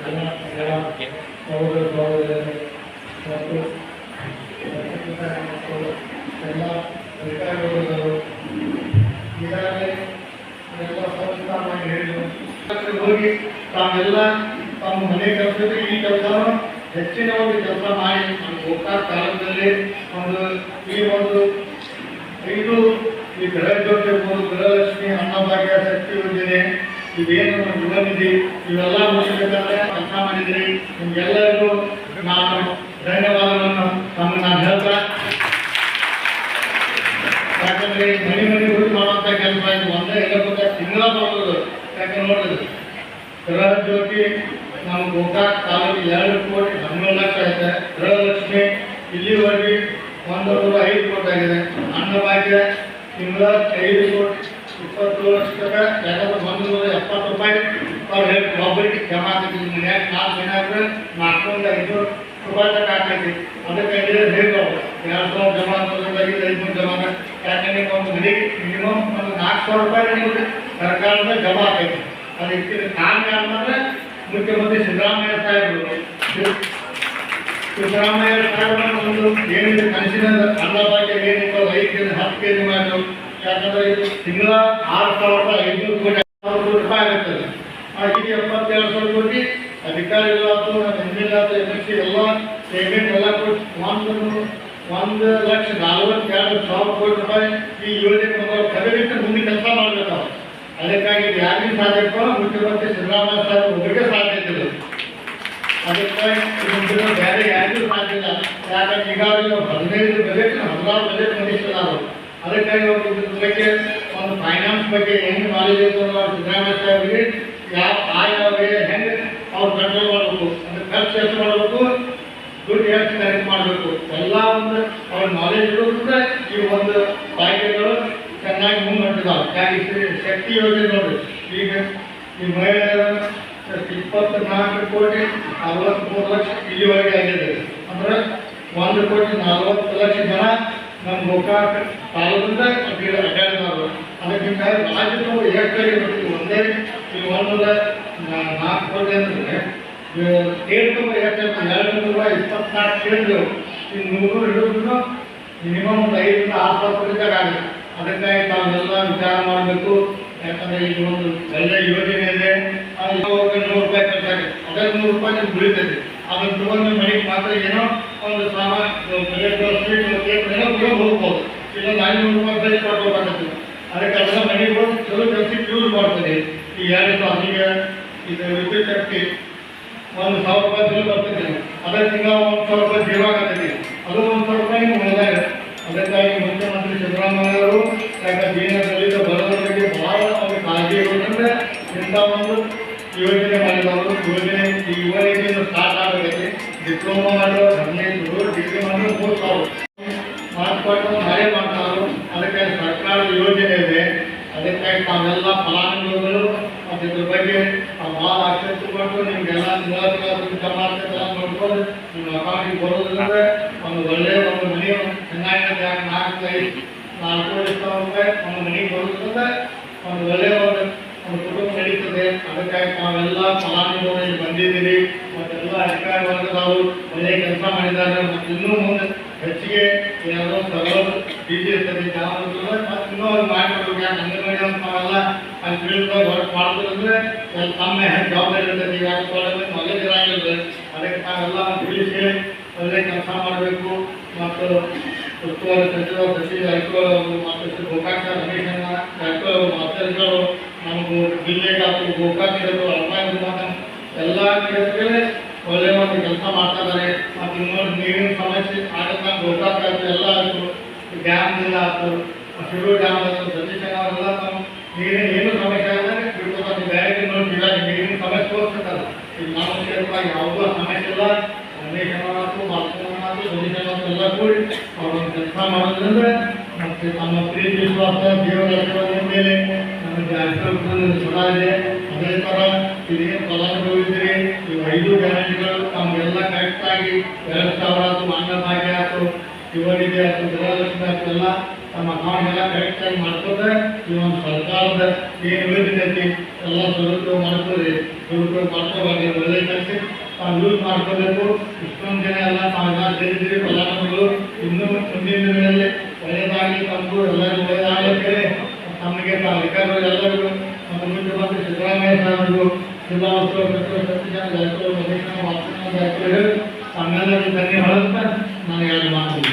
ಎಲ್ಲ ಎಲ್ಲ ಸಹೋದರ ಸಹೋದರರು ಮತ್ತು ಪತ್ರಕರ್ತ ಮಕ್ಕಳು ಎಲ್ಲ ಅಧಿಕಾರಿಗಳು ಈಗಾಗಲೇ ಎಲ್ಲ ಹೇಳಿದರು ಹೋಗಿ ತಾವೆಲ್ಲ ತಮ್ಮ ಮನೆ ಈ ಕೆಲಸವನ್ನು ಹೆಚ್ಚಿನ ಒಂದು ಕೆಲಸ ಮಾಡಿ ನಮ್ಮ ಗೋಕಾಕ್ ಕಾಲದಲ್ಲಿ ಒಂದು ಈ ಒಂದು ಐದು ಈ ಗೃಹ ಜ್ಯೋತಿ ಇರ್ಬೋದು ಗೃಹಲಕ್ಷ್ಮಿ ಅನ್ನಭಾಗ್ಯ ಶಕ್ತಿ ಯೋಜನೆ ಇವೇನು ಯುವ ನಿಧಿ ಇವೆಲ್ಲ ಮುಗಿಸ್ಬೇಕಾದ್ರೆ ಕೆಲಸ ಮಾಡಿದ್ರಿ ನಿಮ್ಗೆಲ್ಲರಿಗೂ ನಾನು ಧನ್ಯವಾದಗಳನ್ನು ತಮ್ಮ ನಾನು ಹೇಳ್ತಾ. ಯಾಕಂದ್ರೆ ಮನೆ ಮನೆ ಹೋಗಿ ಮಾಡುವಂತ ಕೆಲಸ ಇದು ಒಂದೇ ಗೊತ್ತಾ? ತಿಂಗಳ ಬರೋದು ಯಾಕೆ ನೋಡಿದ್ರು ಗೃಹ ಜ್ಯೋತಿ ನಮ್ಮ ಗೋಕಾಕ್ ತಾಲೂಕು ಎರಡು ಕೋಟಿ ಲಕ್ಷ ಐತೆ. ಗೃಹಲಕ್ಷ್ಮಿ ಇಲ್ಲಿವರೆಗೆ ಒಂದು ನೂರ ಐದು ಕೋಟಿ ಆಗಿದೆ. ಅನ್ನಭಾಗ್ಯ ತಿಂಗಳ ಐದು ಕೋಟಿ. ಇಪ್ಪತ್ತು ಲಕ್ಷದ ಎರಡು ಒಂದು ನೂರ ಎಪ್ಪತ್ತು ರೂಪಾಯಿ ಅವ್ರು ಹೇಳಿ ಒಬ್ಬರಿಗೆ ಜಮಾ ಆಗ್ತೈತಿ ಮನ್ಯಾಗ ನಾಲ್ಕು ಜನ ಆದ್ರೆ ನಾಲ್ಕುನೂರ ಐದು ರೂಪಾಯಿ ತನಕ ಆಗ್ತೈತಿ ಅದಕ್ಕೆ ಹೇಳು ಎರಡು ಸಾವಿರ ಜಮಾ ಮಾಡೋದಾಗಿ ಐದುನೂರು ಜಮಾ ಯಾಕಂದ್ರೆ ಒಂದು ಮನೆಗೆ ಮಿನಿಮಮ್ ಒಂದು ನಾಲ್ಕು ಸಾವಿರ ರೂಪಾಯಿ ನಿಮಗೆ ಸರ್ಕಾರದ ಜಮಾ ಆಗ್ತೈತಿ ಅದಕ್ಕೆ ಕಾರಣ ಅಂದ್ರೆ ಮುಖ್ಯಮಂತ್ರಿ ಸಿದ್ದರಾಮಯ್ಯ ಸಾಹೇಬರು ಸಿದ್ದರಾಮಯ್ಯ ಸಾಹೇಬರ ಒಂದು ಏನಿದೆ ಕನಸಿನ ಅನ್ನಭಾಗ್ಯ ಏನಿತ್ತು ಐದು ಕೆ ಜಿ ಯಾಕಂದ್ರೆ ತಿಂಗಳ ಆರು ಸಾವಿರದ ಐನೂರು ಕೋಟಿ ರೂಪಾಯಿ ಆಗುತ್ತದೆ ಈಗ ಎಪ್ಪತ್ತೆರಡು ಸಾವಿರ ಕೋಟಿ ಅಧಿಕಾರಿಗಳಾಯ್ತು ಎಂ ಎಲ್ ಆಯ್ತು ಎಂ ಎಲ್ ಸಿ ಎಲ್ಲ ಪೇಮೆಂಟ್ ಎಲ್ಲ ಕೊಟ್ಟು ಒಂದು ಒಂದು ಲಕ್ಷ ನಲ್ವತ್ತೆರಡು ಸಾವಿರ ಕೋಟಿ ರೂಪಾಯಿ ಈ ಯೋಜನೆ ಕರೆದಿಟ್ಟು ಮುಂದೆ ಕೆಲಸ ಮಾಡಬೇಕು. ಅದಕ್ಕಾಗಿ ಯಾರಿಗೂ ಸಾಧ್ಯಪ್ಪ ಮುಖ್ಯಮಂತ್ರಿ ಸಿದ್ದರಾಮಯ್ಯ ಸಾಹೇಬ್ ಒಬ್ಬರಿಗೆ ಸಾಧ್ಯ ಇದ್ದಿಲ್ಲ. ಅದಕ್ಕಾಗಿ ಬೇರೆ ಯಾರಿಗೂ ಸಾಧ್ಯ ಇಲ್ಲ. ಯಾಕಂದ್ರೆ ಈಗಾಗಲೇ ಹದಿನೈದು ಬಜೆಟ್, ಹದಿನಾರು ಬಜೆಟ್ ಅದಕ್ಕಾಗಿ ಅವರು ಬಗ್ಗೆ ಒಂದು ಫೈನಾನ್ಸ್ ಬಗ್ಗೆ ಹೆಂಗೆ ನಾಲೆಜ್ ಇತ್ತು ಅನ್ನೋ ಸಿದ್ದರಾಮಯ್ಯ ಸಾಹೇಬರಿಗೆ ಯಾವ ಆಯಾವರಿಗೆ ಹೆಂಗೆ ಅವ್ರು ಕಂಟ್ರೋಲ್ ಮಾಡಬೇಕು, ಅಂದ್ರೆ ಖರ್ಚು ಎಷ್ಟು ಮಾಡಬೇಕು, ದುಡ್ಡು ಎಷ್ಟು ಕರೆಕ್ಟ್ ಮಾಡಬೇಕು, ಎಲ್ಲ ಒಂದು ಅವ್ರ ನಾಲೆಜ್ ಇರೋದ್ರಿಂದ ಈ ಒಂದು ಕಾಯ್ದೆಗಳು ಚೆನ್ನಾಗಿ ಮುಂದುವರೆದಿದ್ದಾವೆ ಈ ಶಕ್ತಿ ಯೋಜನೆ ನೋಡಿ ಈಗ ಈ ಮಹಿಳೆಯರ ಇಪ್ಪತ್ನಾಲ್ಕು ಕೋಟಿ ಅರವತ್ತ್ಮೂರು ಲಕ್ಷ ಇಲ್ಲಿವರೆಗೆ ಆಗಿದೆ. ಅಂದ್ರೆ ಒಂದು ಕೋಟಿ ನಲವತ್ತು ಲಕ್ಷ ಜನ ನಮ್ಮ ಗೋಕಾಕ ತಾಲೂಕಿಂದ ಅಡ್ಡಾಡಿದವರು ಅದಕ್ಕಿಂತ ರಾಜ್ಯದ ಏಕರಿ ಇರ್ಬೇಕು ಒಂದೇ ಈ ಒಂದು ನಾ- ನಾಲ್ಕು ಕೋಟಿ ಅಂದ್ರೆ ಸ್ಟೇಟ್ ಎಷ್ಟು ಎರಡು ನೂರ ಇಪ್ಪತ್ನಾಲ್ಕು ಕೇಳಿದ್ರು ಈ ನೂರು ಹಿಡಿದ್ರು ಮಿನಿಮಮ್ ಒಂದು ಐದರಿಂದ ಆರು ಸಾವಿರ ರೂಪಾಯಿ ಆಗುತ್ತೆ. ಅದಕ್ಕಾಗಿ ತಾವೆಲ್ಲ ವಿಚಾರ ಮಾಡಬೇಕು. ಯಾಕಂದ್ರೆ ಇದು ಒಂದು ಒಳ್ಳೆ ಯೋಜನೆ ಇದೆ. ಅದಕ್ಕೆ ನೂರು ರೂಪಾಯಿ ಕಟ್ಟಾಗಿ ಅದಕ್ಕೆ ನೂರು ರೂಪಾಯಿ ನಿಮ್ಗೆ ಉಳಿತೈತೆ. ಅದನ್ನು ತಗೊಂಡು ಮನೆಗೆ ಮಾತ್ರ ಏನೋ ಒಂದು ಸಾಮಾನು ಪ್ಲೇಟ್ ಸ್ವೀಟ್ ಕೇಕ್ ಏನೋ ತಗೊಂಡು ಹೋಗ್ಬೋದು ಇಲ್ಲ ಐನೂರು ರೂಪಾಯಿ ಬೆಲೆ ಕೊಡ್ಬೇಕಾಗ್ತದೆ ಅದಕ್ಕೆ ಅದೆಲ್ಲ ಮನೆಗೆ ಹೋಗಿ ಚಲೋ ಕೆಲಸಕ್ಕೆ ಯೂಸ್ ಮಾಡ್ತದೆ ಸಾವಿರ ಈಗ ಇದು ವಿದ್ಯುತ್ ಶಕ್ತಿ ಒಂದು ಸಾವಿರ ರೂಪಾಯಿ ಬಿಲ್ ಬರ್ತದೆ. ಅದೇ ತಿಂಗಳ ಒಂದು ಸಾವಿರ ರೂಪಾಯಿ ಜೀವ ಆಗತೈತಿ. ಅದು ಒಂದು ಸಾವಿರ ರೂಪಾಯಿ ಉಳಿದಾಗ ಅದಕ್ಕಾಗಿ ಮುಖ್ಯಮಂತ್ರಿ ಸಿದ್ದರಾಮಯ್ಯ ಅವರು ಯಾಕಂದ್ರೆ ಜೀವನ ದಲಿತ ಬಡವರಿಗೆ ಬಹಳ ಅವ್ರಿಗೆ ಕಾಳಜಿ ಇರೋದ್ರಿಂದ ಇಂಥ ಒಂದು ಯೋಜನೆ ಮಾಡಿದವರು ಯೋಜನೆ ಈ ಯುವ ಯೋಜನೆ ಸ್ಟಾರ್ಟ್ ಆಗಬೇಕು. ಡಿಪ್ಲೊಮಾ ಮಾಡೋ ಹದಿನೈದು, ಡಿಗ್ರಿ ಮಾಡಿದ್ರು ಮೂರು ಸಾವಿರ. ಮಾಡಿಕೊಂಡು ಮಳೆ ಮಾಡ್ತಾರೆ ಅದಕ್ಕಾಗಿ ಸರ್ಕಾರದ ಯೋಜನೆ ಇದೆ. ಅದಕ್ಕಾಗಿ ತಾವೆಲ್ಲ ಫಲಾನುಭವಿಗಳು ಇದ್ರ ಬಗ್ಗೆ ಭಾಳ ಆಸಕ್ತಿ ಕೊಟ್ಟು ನಿಮಗೆಲ್ಲ ಜಮಾ ಆಗ್ತದೆಲ್ಲ ನೋಡ್ಕೊಂಡು ನಿಮ್ಮ ಅಕೌಂಟಿಗೆ ಬರೋದ್ರಿಂದ ಒಂದು ಒಳ್ಳೆಯ ಒಂದು ಮನೆ ಚೆನ್ನಾಗಿ ನಾಲ್ಕು ಐದು ನಾಲ್ಕು ರೂಪಾಯಿ ಒಂದು ಮನೆಗೆ ಬರೋದ್ರಿಂದ ಒಂದು ಒಳ್ಳೆಯ ಒಂದು ಒಂದು ಕುಟುಂಬ ನಡೀತದೆ. ಅದಕ್ಕಾಗಿ ನಾವೆಲ್ಲ ಫಲಾನುಭವಿಗಳು ಬಂದಿದ್ದೀರಿ. ಮತ್ತೆಲ್ಲ ಅಧಿಕಾರಿ ವರ್ಗದವರು ಒಳ್ಳೆಯ ಕೆಲಸ ಮಾಡಿದ್ದಾರೆ. ಮತ್ತು ಇನ್ನೂ ಮುಂದೆ ಹೆಚ್ಚಿಗೆ ಏನಾದರೂ ತಗೊಳ್ಳೋದು ಬೀದಿ ಇರ್ತದೆ ಮತ್ತು ಇನ್ನೂ ಅವ್ರು ಮಾಡಿಕೊಡ್ಬೇಕು ಯಾಕೆ ಅಂಗನವಾಡಿ ಅಂತ ನಾವೆಲ್ಲ ಅಲ್ಲಿ ಫೀಲ್ಡ್ದಾಗ ವರ್ಕ್ ಮಾಡೋದ್ರಂದ್ರೆ ಒಂದು ತಮ್ಮ ಜವಾಬ್ದಾರಿ ಇರ್ತದೆ ಯಾಕೆ ನಾಲೆಜ್ ಇರಂಗಿಲ್ಲ ಅದಕ್ಕೆ ತಾವೆಲ್ಲ ತಿಳಿಸಿ ಒಳ್ಳೆ ಕೆಲಸ ಮಾಡಬೇಕು. ಮತ್ತು ಉಸ್ತುವಾರಿ ಸಚಿವ ಸಚಿವ ಜಾರಕಿಹೊಳಿ ಮತ್ತು ಶ್ರೀ ಗೋಕಾಕ ರಮೇಶ್ ಜಾರಕಿಹೊಳಿ ಮತ್ತೆಲ್ಲರು ನಮಗೂ ಜಿಲ್ಲೆಗೆ ಅಥವಾ ಗೋಕಾಕ ಇರೋದು ಮಾತ ಎಲ್ಲ ಕೆಲಸಗಳೇ ಒಳ್ಳೆಯ ಒಂದು ಕೆಲಸ ಮಾಡ್ತಾ ಇದ್ದಾರೆ ಮತ್ತು ಇನ್ನೊಂದು ನೀರಿನ ಸಮಸ್ಯೆ ಆಗತ್ತ ಗೋಕಾಕ ಎಲ್ಲ ಆಯಿತು ಡ್ಯಾಮ್ ಇಲ್ಲ ಆಯ್ತು ಶಿರು ಡ್ಯಾಮ್ ಆಯಿತು ಸತೀಶ್ ಅವರೆಲ್ಲ ನಾವು ನೀರಿನ ಏನು ಸಮಸ್ಯೆ ಆಗಿದ್ರೆ ತಿಳ್ಕೊತಾರೆ ಬೇರೆ ನೋಡಿ ನೀರಿನ ಸಮಸ್ಯೆ ತೋರಿಸ್ತಾರೆ ಈಗ ನಮ್ಮ ಕ್ಷೇತ್ರದಾಗ ಯಾವುದೂ ಅನ್ನೋದು ಮಾತು ಸತೀಶ್ ಅನ್ನೋದು ಎಲ್ಲ ಕೂಡಿ ಅವ್ರೊಂದು ಕೆಲಸ ಮಾಡೋದ್ರಿಂದ ಮತ್ತು ನಮ್ಮ ಪ್ರೀತಿ ವಿಶ್ವಾಸ ದೇವರ ಮೇಲೆ ನಮ್ಮ ಜಾಗೃತಿ ಸದಾ ಅದೇ ಥರ ಇದೇನು ಫಲಾನುಭವಿ ಇದ್ದೀರಿ ಇವು ಐದು ಗ್ಯಾರಂಟಿಗಳು ತಮಗೆಲ್ಲ ಕರೆಕ್ಟಾಗಿ ಎರಡು ಸಾವಿರ ಆಯ್ತು ಅನ್ನಭಾಗ್ಯ ಆಯ್ತು ಇವರಿಗೆ ಗೃಹಲಕ್ಷ್ಮಿಯಲ್ಲ ತಮ್ಮ ಆಯ್ತು ಎಲ್ಲ ನಮ್ಮ ಆಗಿ ಮಾಡ್ಕೊಂಡ್ರೆ ಈ ಒಂದು ಸರ್ಕಾರದ ಏನು ಯೋಜನೆ ಎಲ್ಲ ಸದುಪಯೋಗ ಮಾಡ್ಕೊಳ್ಳಿ, ದುರುಪಯೋಗ ಮಾಡ್ಕೋಬಾರ್ದು ಒಳ್ಳೆ ಕೆಲಸ ತಾವು ಯೂಸ್ ಮಾಡ್ಕೋಬೇಕು ಇಷ್ಟೊಂದು ಜನ ಎಲ್ಲ ತಾವೆಲ್ಲ ಸೇರಿದ್ದೀರಿ ಫಲಾನುಭವಿಗಳು ಇನ್ನೂ ಮುಂದಿನ ದಿನಗಳಲ್ಲಿ ಒಳ್ಳೆಯದಾಗಿ ತಮಗೂ ಎಲ್ಲರಿಗೂ ಒಳ್ಳೆಯದಾಗಲಿ ತಮಗೆ ತಾವು ಅಧಿಕಾರಿಗಳು ಎಲ್ಲರಿಗೂ ಮತ್ತು ಮುಖ್ಯಮಂತ್ರಿ ಸಿದ್ದರಾಮಯ್ಯ ಸಾಹೇಬರು ಜಿಲ್ಲಾ ಉಸ್ತುವಾರಿ ಸಚಿವ ಸತ್ಯನಾರಾಯಣ ಜಾರಕಿಹೊಳಿ ವಾಸನ ಜಾರಕಿಹೊಳಿ ತಮ್ಮೆಲ್ಲರಿಗೂ ಧನ್ಯವಾದ ನಾವು ಯಾರು ಮಾಡ್ತೀವಿ